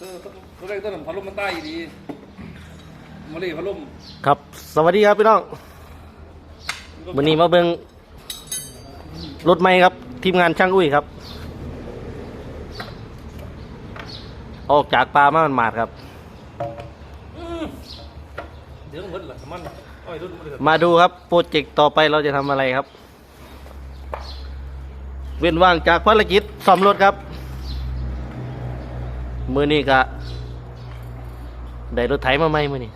เออตัวแรกต้นพัดลมมันใต้ดีมาเลยพัดลมครับ สวัสดีครับพี่น้องวันนี้มาเบิ่งรถใหม่ครับ ทีมงานช่างอุ้ยครับ ออกจากป่ามามันมาดครับ เดี๋ยวมันเหรอมันอ้อยรุ่นมันเลยมาดูครับโปรเจกต์ต่อไปเราจะทำอะไรครับ เว้นว่างจากภารกิจซ่อมรถครับ มือนี้กะได้รถไถมาใหม่มือนี้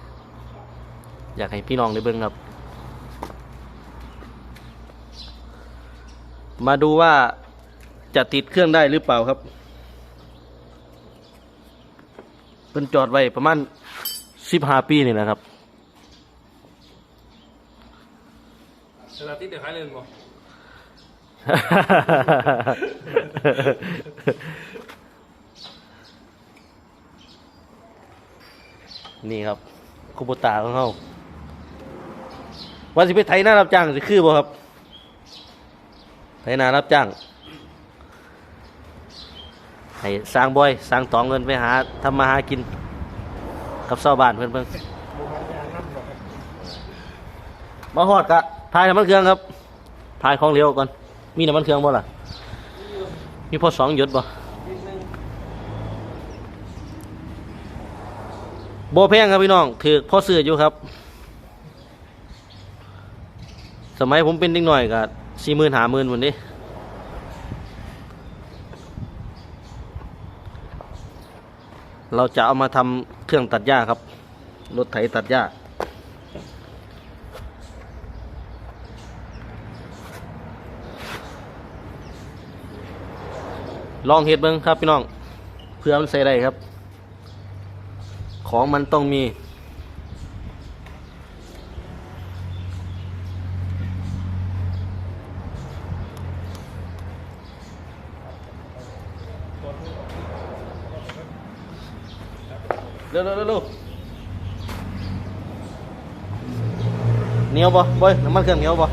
อยากให้พี่น้องได้เบิ่งครับ มาดูว่าจะติดเครื่องได้หรือเปล่าครับเป็นจอดไว้ประมาณสิบห้าปีนี่แหละครับเวลาติดเดี๋ยวขายเลยมั้ นี่ครับคุโบตาของเขาวันสิไปไถนารับจ้างสิคือบ่ครับไถนารับจ้างให้สร้างบอยสร้างตองเงินไปหาทำมาหากิน กับชาบ้านเพื่อนเพิ่งมาหอดกะทายน้ำมันเครื่องครับทายของเหลวก่อน มีน้ำมันเครื่องบ่ล่ะ มีพอสองหยดบ่ โบแพงครับพี่น้องถือพ่อซื้ออยู่ครับ สมัยผมเป็นเด็กหน่อยก็สี่หมื่นหาหมื่นวันนี้เราจะเอามาทำเครื่องตัดหญ้าครับ รถไถตัดหญ้า ลองเห็ดเบิ้งครับพี่น้อง เพื่อมันใส่ได้ครับ ของมันต้องมี เร็วเร็วเร็วเหนียวบ่บ่อยน้ำมันเครื่องเหนียวบ่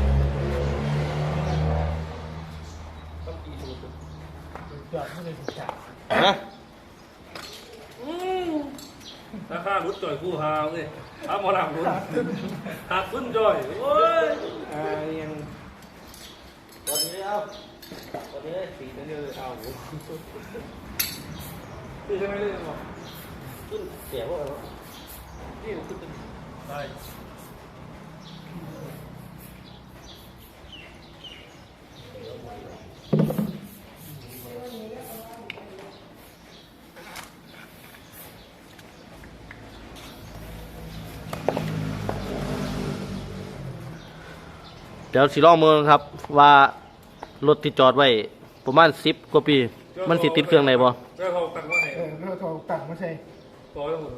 ฮะ ราคารุดจ่อยคู่หาวเลยถ้าหมอลำรุดหักขึ้นจ่อยโอ้ยอ่ายังวันนี้เอาวันนี้สีนั่นเลยเอาคือใช่ไหมเลยมั้งขึ้นเสียพวกเรานี่มันขึ้นเป็นได้ เดี๋ยวสิลองมือครับว่ารถที่จอดไว้ประมาณสิบกว่าปี มันสิติดเครื่องไหนบ่แล้วเขาตั้งว่าไงเออเราโทรตัดมาใช่ต่อยังหมด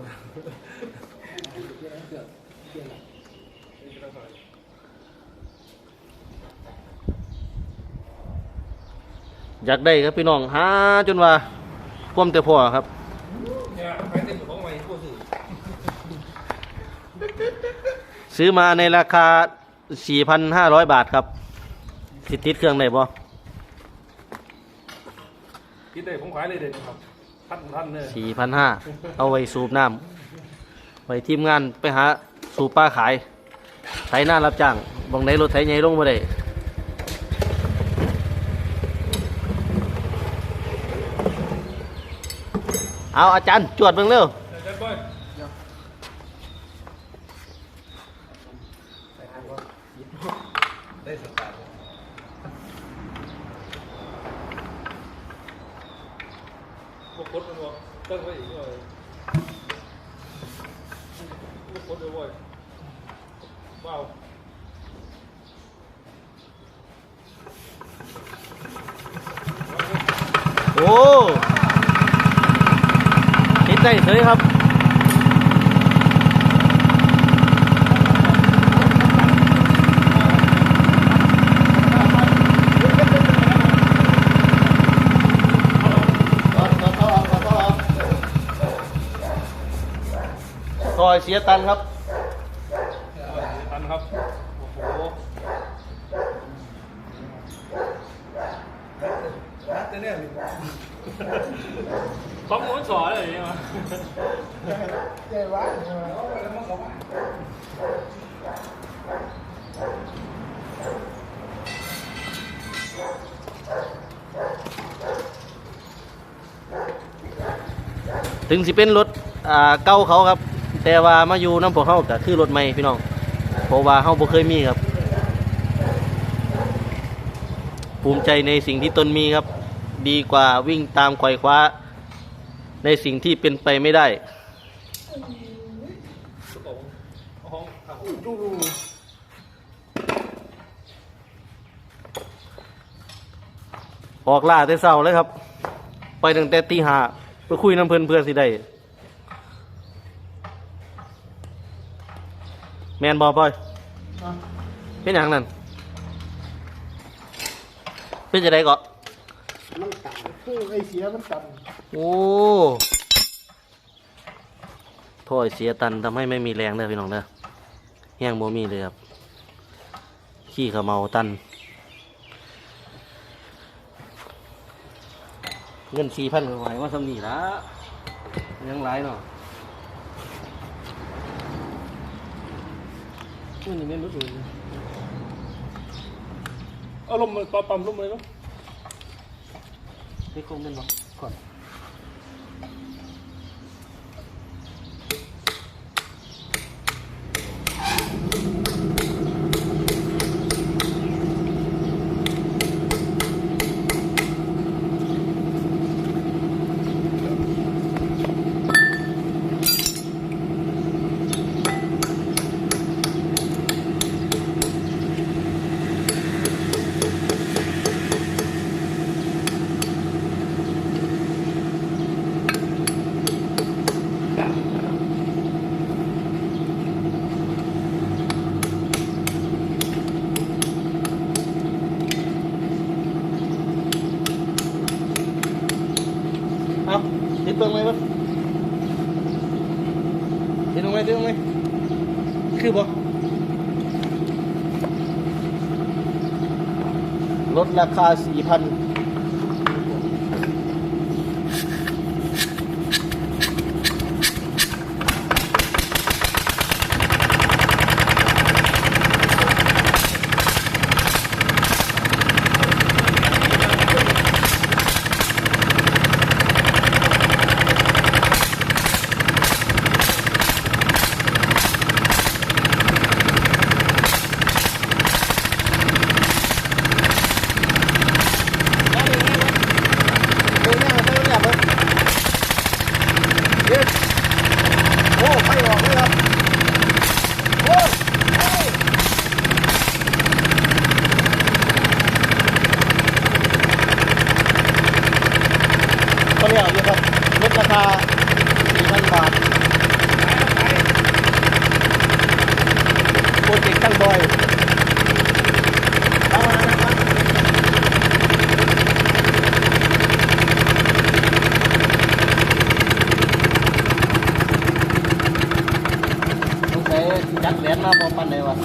อยากได้ครับพี่น้องหาจนว่าควมแต่พอครับเนี่ยใครเต็ม ของใหม่ผู้สื่อซื้อมาในราคา4,500บาทครับสิติดเครื่องไหนบ่คิดได้ผมขายเลยเด็ดครับท่านท่านเนี่ย4,500เอาไว้สูบน้ำไว้ทีมงานไปหาสูบปลาขายไถหน้ารับจ้างบองไหนรถไถใหญ่ลงมาได้เอาอาจารย์จวดเบิ่งเร็ว เด็ดบ่อย ได้สตาร์ทพวกคดมันบอกตั้งไว้อีกเลยพวกคดเลยบ่อยว้าวโอ้ติดได้เลยครับ อยเสียตังค์ครับทันครับ โอ้โหนัดจะเนี่ยไปของหนูสอนอะไรอย่างเงี้ยวะใหญ่วะถึงสิเป็นรถอ่าเก่าเขาครับ แต่ว่ามาอยู่น้ำพวกเขาก็คือรถใหม่พี่น้องเพราะว่าเขาบ่เคยมีครับ ภูมิใจในสิ่งที่ตนมีครับ ดีกว่าวิ่งตามไขว่คว้า ในสิ่งที่เป็นไปไม่ได้ออกล่าแต่เช้าเลยครับ ไปตั้งแต่ตีห้าไปคุยน้ำเพื่อนเพื่อนสิได้ แมนบอปอยเป็นอย่างนั้นเป็นจะได้เกาะมันต่ำคือไอเสียมันต่โอ้ถ้อยเสียตันทำให้ไม่มีแรงเลยพี่น้องเด้อแห้งโมมีเลยครับขี้ขมเมาตัน เงินสี่พันก็ไหวว่าสำนีละยังไรเนาะเงิ นนี่ไม่รู้สึกเอาลมมันปั๊มลมเลยเนาะไม่คงเป็นหรอก่อน เบิ้งไหมวะเห็นตรงไหมติดตรงไหมคือบ่ลดราคาสี่พัน โอ้ไปออกเลยครับโอ้ก็เรียกอยู่ครับลดราคา4,000บาทโปรเจกต์ตั้งบอยเอามานะครับสงสัยจัดเหรียญมาพอปันเลยวะ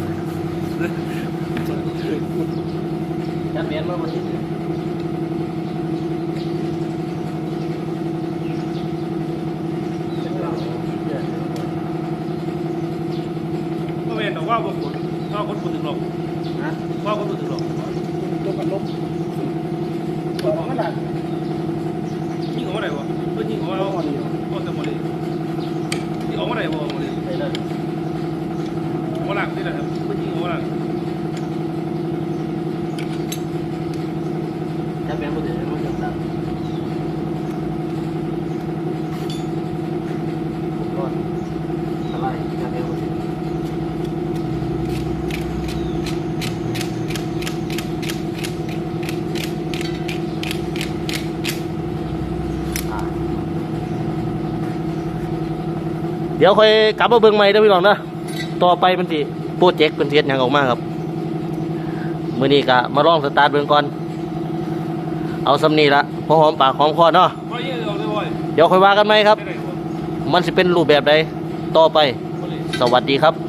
จัดเหรียญมาบนที่ก็เวนแต่ว่าพวกคนว่าคนคนถึงหรอก นะ ว่าคนถึงหรอกำตัวกันลบตัวมันหลัง ยิงออกมาได้วะเพื่อนยิงออกมาแล้วเอาแต่หมดเลยยิงออกมาได้บ่หมดเลย ไปเลย ออกมาหลังนี่แหละครับเพื่อนยิงออกมาหลัง จัดเหรียญมาถึงมันจะตัดผมก็อะไรจัดเหรียญมาถึง เดี๋ยวค่อยกลับมาเบิ่งใหม่เด้อพี่น้องนะต่อไปมันสิโปรเจกต์เป็นเสียดยังออกมาครับมื่อนี้ก็มาลองสตาร์ทเบิ่งก่อน เอาสำนีละพอหอมปากหอมคอเนาะเยอะเลยบ่อยเดี๋ยวค่อยว่ากันไหมครับ มันสิเป็นรูปแบบใดต่อไป สวัสดีครับ